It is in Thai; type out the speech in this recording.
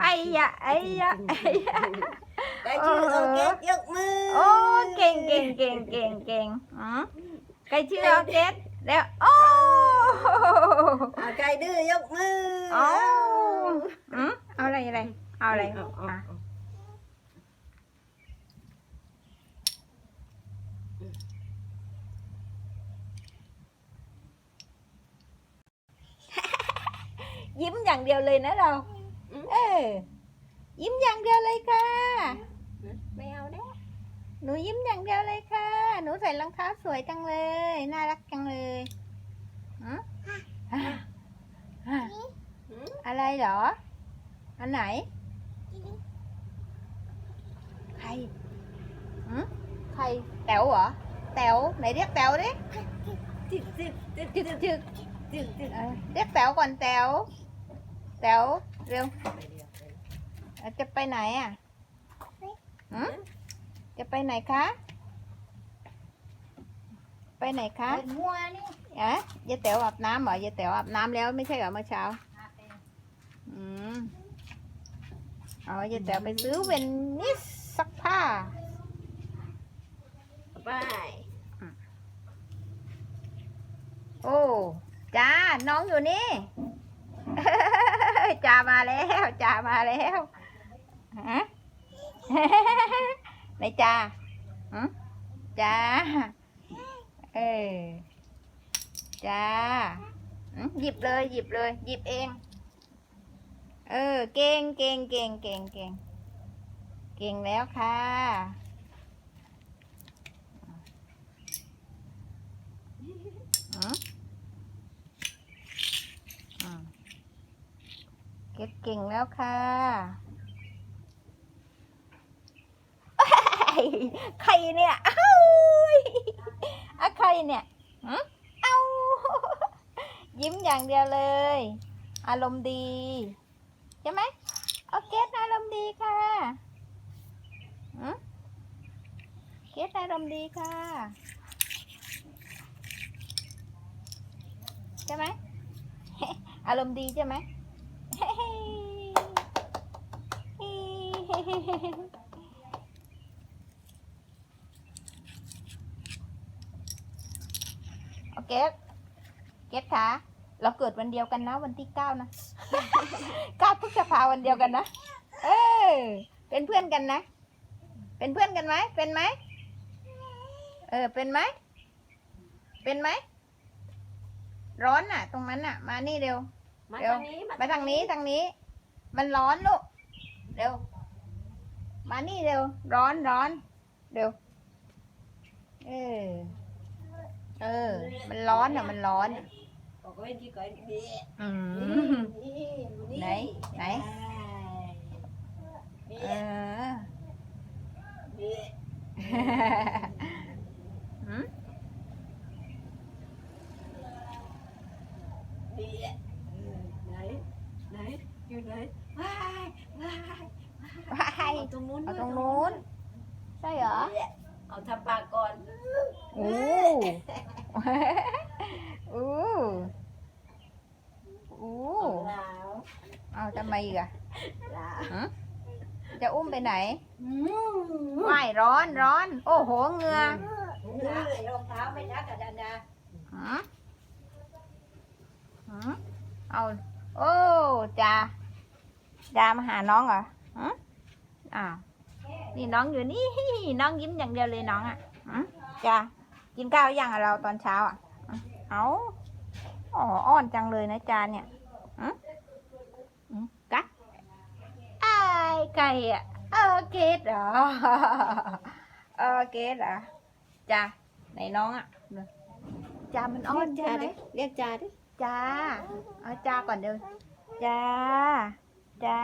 ไอ้ยะไอ้ยะไอ้ยะได้ชื่อโอเคยกมือโอ้เก่งเก่งเก่งเก่งเก่งอืมใครชื่อออเกตแล้วโอ้เอาใครดื้อยกมือเอาอืมเอาอะไรอะไรเอาอะไรเอาเอาอะ เอา ยิ้มอย่างเดียวเลยนะเรา เออ ยิ้มอย่างเดียวเลยค่ะ ไม่เอาเด้หนูยิ้มอย่างเดียวเลยค่ะ หนูใส่รองเท้าสวยจังเลย น่ารักจังเลยฮะฮะฮะอะไรเหรอ อันไหน ใครหืมใครแต๋วเหรอ แต๋วไหนเรียกแต๋วดิจึกจึกจึกจึกจึกจึกจึกเออเรียกแต๋วก่อนแต๋ว แต๋วเร็วเอ่อจะไปไหนอะหืมจะไปไหนคะ ไปไหนคะมัวนี่อะยายแต๋วอาบน้ำเหรอยายแต๋วอาบน้ำแล้วไม่ใช่เหรอเมื่อเช้าอืมอ๋อยายแต๋วไปซื้อเวนนิสซักผ้าไปโอ้จ้าน้องอยู่นี่ จ้ามาแล้วจ้ามาแล้วฮะไหนจ้าหืมจ้าเออจ้าหยิบเลยหยิบเลย หยิบเอง เออ เก่งเก่งเก่งเก่งเก่งเก่งแล้วค่ะหืมอืม เก็บเก่งแล้วค่ะใครเนี่ยเอ้าอะใครเนี่ยหืมเอ้ายิ้มอย่างเดียวเลย อารมณ์ดี ใช่ไหมโอเคอารมณ์ดีค่ะหืมเกสอารมณ์ดีค่ะ ใช่ไหมอารมณ์ดีใช่ไหม โอเคสเกสค่ะเราเกิดวันเดียวกันนะ วันที่เก้านะเก้าพฤษภาวันเดียวกันนะ เออ เป็นเพื่อนกันนะ เป็นเพื่อนกันไหม เป็นไหม เออ เป็นไหม เป็นไหม ร้อนน่ะ ตรงนั้นน่ะ มานี่เร็วมาเดี๋ยวทางนี้ไปทางนี้ ทางนี้ มันร้อนลูก เร็ว มานี่เร็ว ร้อนร้อนเร็ว เออ เออ มันร้อนอะ มันร้อนอืมไหน ไหน เออหืมไหนไหนอยู่ไหนว้ายว้าย ว้าย เอา ตรงนู้นเอาตรงนู้น ใช่เหรอ เอาทำปากก่อน โอ้โอ้โอ้ลาวเอาทำไมอีกอะลาวหืมจะอุ้มไปไหนว่ายร้อนร้อน โอ้โหเหงือรองเท้าไม่ทักกับดาดาหืมหืมเอา โอ้จ่าจ่ามาหาน้องเหรอหืม อ้าวนี่น้องอยู่นี่น้องยิ้มอย่างเดียวเลยน้องอะหืมจ้ากินข้าวยังอะเราตอนเช้าอะหืมเอาอ๋ออ้อนจังเลยนะจานเนี่ยหืมหืมกัดไอ้ายไก่อะเออเกดเหรอเออเกดเหรอจ้าไหนน้องอะจ้ามันอ้อนใช่ไหมเรียกจ่าดิจ้าเอาจ้าก่อนเดี๋ยวจ้าจ้า